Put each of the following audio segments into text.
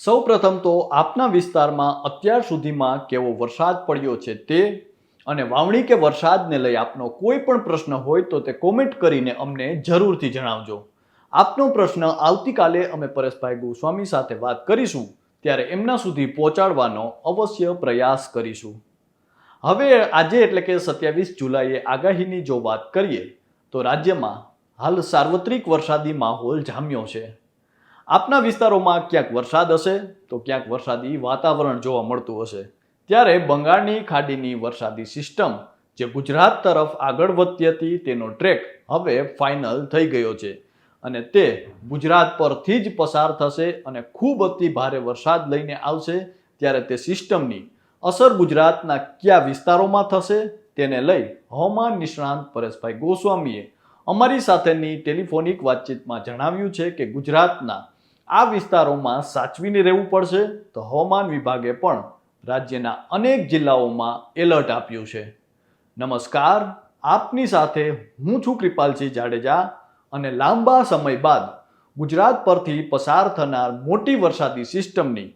સૌ પ્રથમ તો આપના વિસ્તારમાં અત્યાર સુધીમાં કેવો વરસાદ પડ્યો છે તે અને વાવણી કે વરસાદને લઈ આપનો કોઈ પણ પ્રશ્ન હોય તો તે કોમેન્ટ કરીને અમને જરૂરથી જણાવજો. આપનો પ્રશ્ન આવતીકાલે અમે પરેશભાઈ ગોસ્વામી સાથે વાત કરીશું, ત્યારે એમના સુધી પહોંચાડવાનો અવશ્ય પ્રયાસ કરીશું. હવે આજે એટલે કે સત્યાવીસ જુલાઈએ આગાહીની જો વાત કરીએ, તો રાજ્યમાં હાલ સાર્વત્રિક વરસાદી માહોલ જામ્યો છે. આપના વિસ્તારોમાં ક્યાંક વરસાદ હશે તો ક્યાંક વરસાદી વાતાવરણ જોવા મળતું હશે. ત્યારે બંગાળની ખાડીની વરસાદી સિસ્ટમ જે ગુજરાત તરફ આગળ વધતી હતી તેનો ટ્રેક હવે ફાઇનલ થઈ ગયો છે અને તે ગુજરાત પરથી જ પસાર થશે અને ખૂબ અતિ ભારે વરસાદ લઈને આવશે ત્યારે તે સિસ્ટમની અસર ગુજરાતના કયા વિસ્તારોમાં થશે તેને લઈ હવામાન નિષ્ણાંત પરેશભાઈ ગોસ્વામીએ અમારી સાથેની ટેલિફોનિક વાતચીતમાં જણાવ્યું છે કે ગુજરાતના આ વિસ્તારોમાં સાચવીને રહેવું પડશે તો હવામાન વિભાગે પણ રાજ્યના અનેક જિલ્લાઓમાં એલર્ટ આપ્યું છે. નમસ્કાર, આપની સાથે હું છું કૃપાલસિંહ જાડેજા અને લાંબા સમય બાદ ગુજરાત પરથી પસાર થનાર મોટી વરસાદી સિસ્ટમની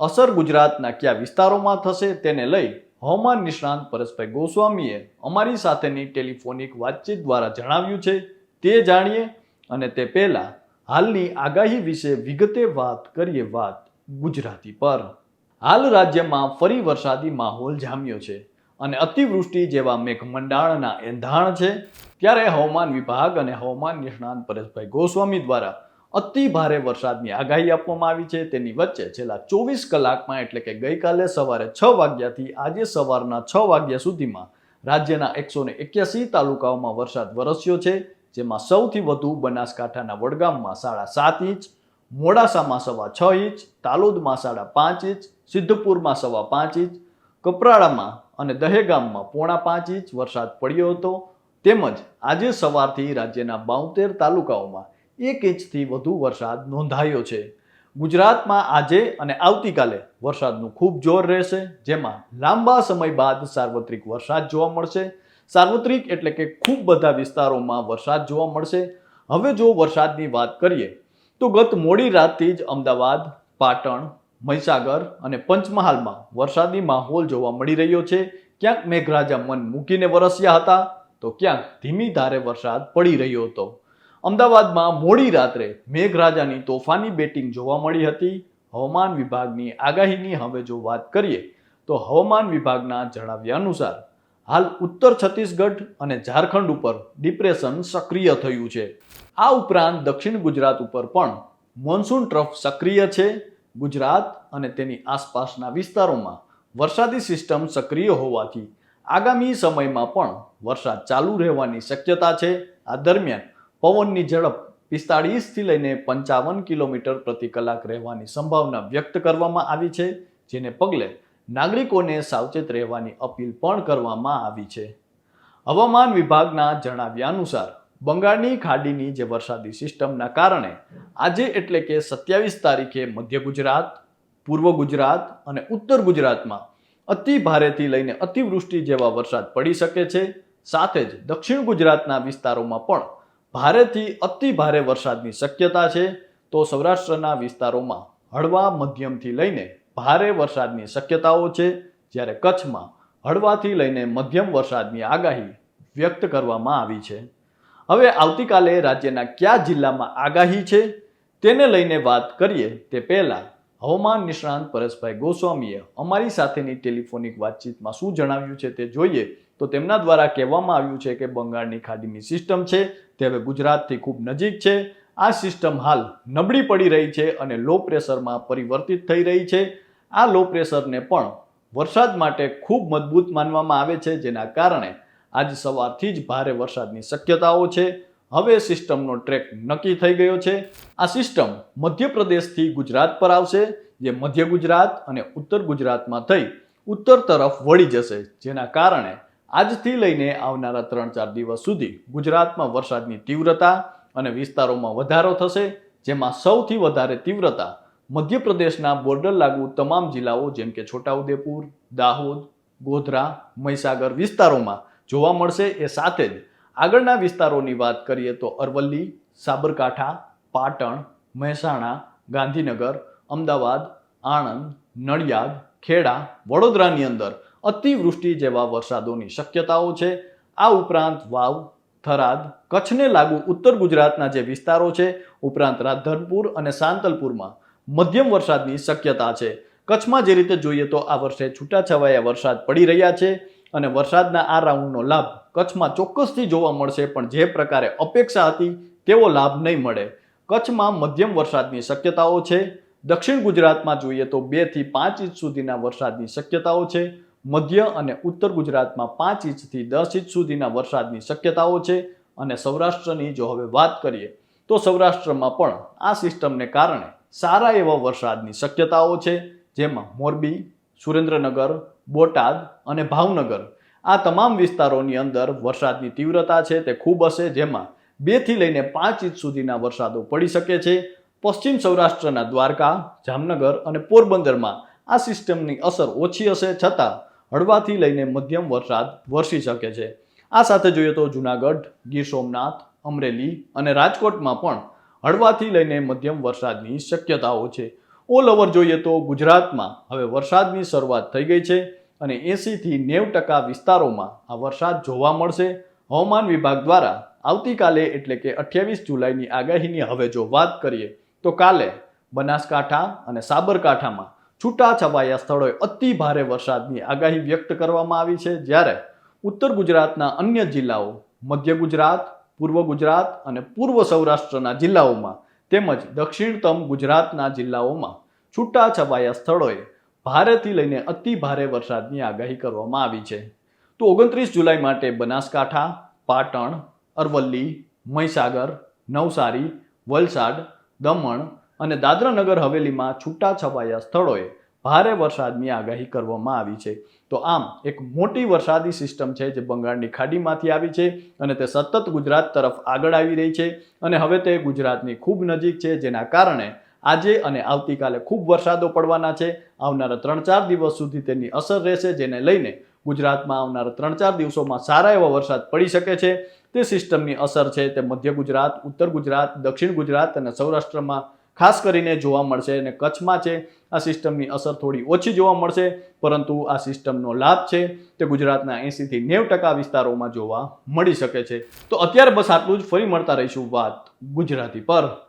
અસર ગુજરાતના કયા વિસ્તારોમાં થશે તેને લઈ હવામાન નિષ્ણાંત પરેશભાઈ ગોસ્વામીએ અમારી સાથેની ટેલિફોનિક વાતચીત દ્વારા જણાવ્યું છે. તે જાણીએ અને તે પહેલા હાલની આગાહી વિશે વિગતે વાત કરીએ વાત ગુજરાતી પર. હાલ રાજ્યમાં ફરી વરસાદી માહોલ જામ્યો છે અને અતિવૃષ્ટિ જેવા મેઘમંડાળના એંધાણ છે. ત્યારે હવામાન વિભાગ અને હવામાન નિષ્ણાંત પરેશભાઈ ગોસ્વામી દ્વારા અતિ ભારે વરસાદની આગાહી આપવામાં આવી છે. તેની વચ્ચે છેલ્લા ચોવીસ કલાકમાં એટલે કે ગઈકાલે સવારે છ વાગ્યાથી આજે સવારના છ વાગ્યા સુધીમાં રાજ્યના એકસો ને એક્યાસી તાલુકાઓમાં વરસાદ વરસ્યો છે. જેમાં સૌથી વધુ બનાસકાંઠાના વડગામમાં સાડા સાત ઇંચ, મોડાસામાં સવા છ ઇંચ, તાલોદમાં સાડા પાંચ ઇંચ, સિદ્ધપુરમાં સવા પાંચ ઇંચ, કપરાડામાં અને દહેગામમાં પોણા પાંચ ઇંચ વરસાદ પડ્યો હતો. તેમજ આજે સવારથી રાજ્યના બાઉતેર તાલુકાઓમાં એક ઇંચથી વધુ વરસાદ નોંધાયો છે. ગુજરાતમાં આજે અને આવતીકાલે વરસાદનું ખૂબ જોર રહેશે, જેમાં લાંબા સમય બાદ સાર્વત્રિક વરસાદ જોવા મળશે. સાર્વત્રિક એટલે કે ખૂબ બધા વિસ્તારોમાં વરસાદ જોવા મળશે. હવે જો વરસાદની વાત કરીએ, તો ગત મોડી રાતથી જ અમદાવાદ, પાટણ, મહીસાગર અને પંચમહાલમાં વરસાદી માહોલ જોવા મળી રહ્યો છે. ક્યાંક મેઘરાજા મન મૂકીને વરસ્યા હતા, તો ક્યાંક ધીમી ધારે વરસાદ પડી રહ્યો હતો. અમદાવાદમાં મોડી રાત્રે મેઘરાજાની તોફાની બેટિંગ જોવા મળી હતી. હવામાન વિભાગની આગાહીની હવે જો વાત કરીએ, તો હવામાન વિભાગના જણાવ્યા અનુસાર હાલ ઉત્તર છત્તીસગઢ અને ઝારખંડ ઉપર ડિપ્રેશન સક્રિય થયું છે. આ ઉપરાંત દક્ષિણ ગુજરાત ઉપર પણ મોન્સૂન ટ્રફ સક્રિય છે. ગુજરાત અને તેની આસપાસના વિસ્તારોમાં વરસાદી સિસ્ટમ સક્રિય હોવાથી આગામી સમયમાં પણ વરસાદ ચાલુ રહેવાની શક્યતા છે. આ દરમિયાન પવનની ઝડપ પિસ્તાળીસથી લઈને પંચાવન કિલોમીટર પ્રતિ કલાક રહેવાની સંભાવના વ્યક્ત કરવામાં આવી છે, જેને પગલે નાગરિકોને સાવચેત રહેવાની અપીલ પણ કરવામાં આવી છે. હવામાન વિભાગના જણાવ્યા અનુસાર, બંગાળની ખાડીની જે વરસાદી સિસ્ટમના કારણે આજે એટલે કે સત્યાવીસ તારીખે મધ્ય ગુજરાત, પૂર્વ ગુજરાત અને ઉત્તર ગુજરાતમાં અતિ ભારેથી લઈને અતિવૃષ્ટિ જેવા વરસાદ પડી શકે છે. સાથે જ દક્ષિણ ગુજરાતના વિસ્તારોમાં પણ ભારેથી અતિ ભારે વરસાદની શક્યતા છે. તો સૌરાષ્ટ્રના વિસ્તારોમાં હળવા મધ્યમથી લઈને ભારે વરસાદની શક્યતાઓ છે, જ્યારે કચ્છમાં હળવાથી લઈને મધ્યમ વરસાદની આગાહી વ્યક્ત કરવામાં આવી છે. હવે આવતીકાલે રાજ્યના કયા જિલ્લામાં આગાહી છે, તેને લઈને વાત કરીએ તે પહેલાં હવામાન નિષ્ણાંત પરેશભાઈ ગોસ્વામીએ અમારી સાથેની ટેલિફોનિક વાતચીતમાં શું જણાવ્યું છે તે જોઈએ તો તેમના દ્વારા કહેવામાં આવ્યું છે કે બંગાળની ખાડીની સિસ્ટમ છે, તે હવે ગુજરાતથી ખૂબ નજીક છે. આ સિસ્ટમ હાલ નબળી પડી રહી છે અને લો પ્રેશરમાં પરિવર્તિત થઈ રહી છે. આ લો પ્રેશરને પણ વરસાદ માટે ખૂબ મજબૂત માનવામાં આવે છે, જેના કારણે આજ સવારથી જ ભારે વરસાદની શક્યતાઓ છે. હવે સિસ્ટમનો ટ્રેક નક્કી થઈ ગયો છે. આ સિસ્ટમ મધ્યપ્રદેશથી ગુજરાત પર આવશે, જે મધ્ય ગુજરાત અને ઉત્તર ગુજરાતમાં થઈ ઉત્તર તરફ વળી જશે, જેના કારણે આજથી લઈને આવનારા ત્રણ ચાર દિવસ સુધી ગુજરાતમાં વરસાદની તીવ્રતા અને વિસ્તારોમાં વધારો થશે, જેમાં સૌથી વધારે તીવ્રતા મધ્યપ્રદેશના બોર્ડર લાગુ તમામ જિલ્લાઓ જેમ કે છોટાઉદેપુર, દાહોદ, ગોધરા, મહીસાગર વિસ્તારોમાં જોવા મળશે એ સાથે જ આગળના વિસ્તારોની વાત કરીએ તો અરવલ્લી, સાબરકાંઠા, પાટણ, મહેસાણા, ગાંધીનગર, અમદાવાદ, આણંદ, નડિયાદ, ખેડા, વડોદરાની અંદર અતિવૃષ્ટિ જેવા વરસાદોની શક્યતાઓ છે. આ ઉપરાંત વાવ, થરાદ, કચ્છને લાગુ ઉત્તર ગુજરાતના જે વિસ્તારો છે, ઉપરાંત રાધનપુર અને સાંતલપુરમાં મધ્યમ વરસાદની શક્યતા છે. કચ્છમાં જે રીતે જોઈએ તો આ વર્ષે છૂટાછવાયા વરસાદ પડી રહ્યા છે અને વરસાદના આ રાઉન્ડનો લાભ કચ્છમાં ચોક્કસથી જોવા મળશે, પણ જે પ્રકારે અપેક્ષા હતી તેવો લાભ નહીં મળે. કચ્છમાં મધ્યમ વરસાદની શક્યતાઓ છે. દક્ષિણ ગુજરાતમાં જોઈએ તો બેથી પાંચ ઇંચ સુધીના વરસાદની શક્યતાઓ છે. મધ્ય અને ઉત્તર ગુજરાતમાં પાંચ ઇંચથી દસ ઇંચ સુધીના વરસાદની શક્યતાઓ છે અને સૌરાષ્ટ્રની જો હવે વાત કરીએ તો સૌરાષ્ટ્રમાં પણ આ સિસ્ટમને કારણે સારા એવા વરસાદની શક્યતાઓ છે, જેમાં મોરબી, સુરેન્દ્રનગર, બોટાદ અને ભાવનગર. આ તમામ વિસ્તારોની અંદર વરસાદની તીવ્રતા છે, તે ખૂબ હશે, જેમાં બેથી લઈને પાંચ ઇંચ સુધીના વરસાદો પડી શકે છે. પશ્ચિમ સૌરાષ્ટ્રના દ્વારકા, જામનગર અને પોરબંદરમાં આ સિસ્ટમની અસર ઓછી હશે, છતાં હળવાથી લઈને મધ્યમ વરસાદ વરસી શકે છે. આ સાથે જોઈએ તો જુનાગઢ, ગીર સોમનાથ, અમરેલી અને રાજકોટમાં પણ હળવાથી લઈને મધ્યમ વરસાદની શક્યતાઓ છે. ઓલ ઓવર જોઈએ તો ગુજરાતમાં હવે વરસાદની શરૂઆત થઈ ગઈ છે અને એંસીથી નેવ ટકા વિસ્તારોમાં આ વરસાદ જોવા મળશે. હવામાન વિભાગ દ્વારા આવતીકાલે એટલે કે અઠ્યાવીસ જુલાઈની આગાહીની હવે જો વાત કરીએ તો કાલે બનાસકાંઠા અને સાબરકાંઠામાં છૂટા છવાયા સ્થળોએ અતિ ભારે વરસાદની આગાહી વ્યક્ત કરવામાં આવી છે. જ્યારે ઉત્તર ગુજરાતના અન્ય જિલ્લાઓ, મધ્ય ગુજરાત પૂર્વ ગુજરાત અને પૂર્વ સૌરાષ્ટ્રના જિલ્લાઓમાં તેમજ દક્ષિણતમ ગુજરાતના જિલ્લાઓમાં છૂટા છવાયા સ્થળોએ ભારેથી લઈને અતિ ભારે વરસાદની આગાહી કરવામાં આવી છે. તો ઓગણત્રીસ જુલાઈ માટે બનાસકાંઠા, પાટણ, અરવલ્લી, મહીસાગર, નવસારી, વલસાડ, દમણ અને દાદરાનગર હવેલીમાં છૂટા છવાયા સ્થળોએ ભારે વરસાદની આગાહી કરવામાં આવી છે. તો આમ, એક મોટી વરસાદી સિસ્ટમ છે જે બંગાળની ખાડીમાંથી આવી છે અને તે સતત ગુજરાત તરફ આગળ આવી રહી છે અને હવે તે ગુજરાતની ખૂબ નજીક છે, જેના કારણે આજે અને આવતીકાલે ખૂબ વરસાદો પડવાના છે. આવનારા ત્રણ ચાર દિવસ સુધી તેની અસર રહેશે, જેને લઈને ગુજરાતમાં આવનારા ત્રણ ચાર દિવસોમાં સારા એવા વરસાદ પડી શકે છે. તે સિસ્ટમની અસર છે તે મધ્ય ગુજરાત, ઉત્તર ગુજરાત, દક્ષિણ ગુજરાત અને સૌરાષ્ટ્રમાં ખાસ કરીને જોવા મળશે અને કચ્છમાં છે, આ સિસ્ટમની અસર થોડી ઓછી જોવા મળશે, પરંતુ આ સિસ્ટમનો લાભ છે તે ગુજરાતના એંસીથી નેવ ટકા વિસ્તારોમાં જોવા મળી શકે છે. તો અત્યારે બસ આટલું જ. ફરી મળતા રહીશું વાત ગુજરાતી પર.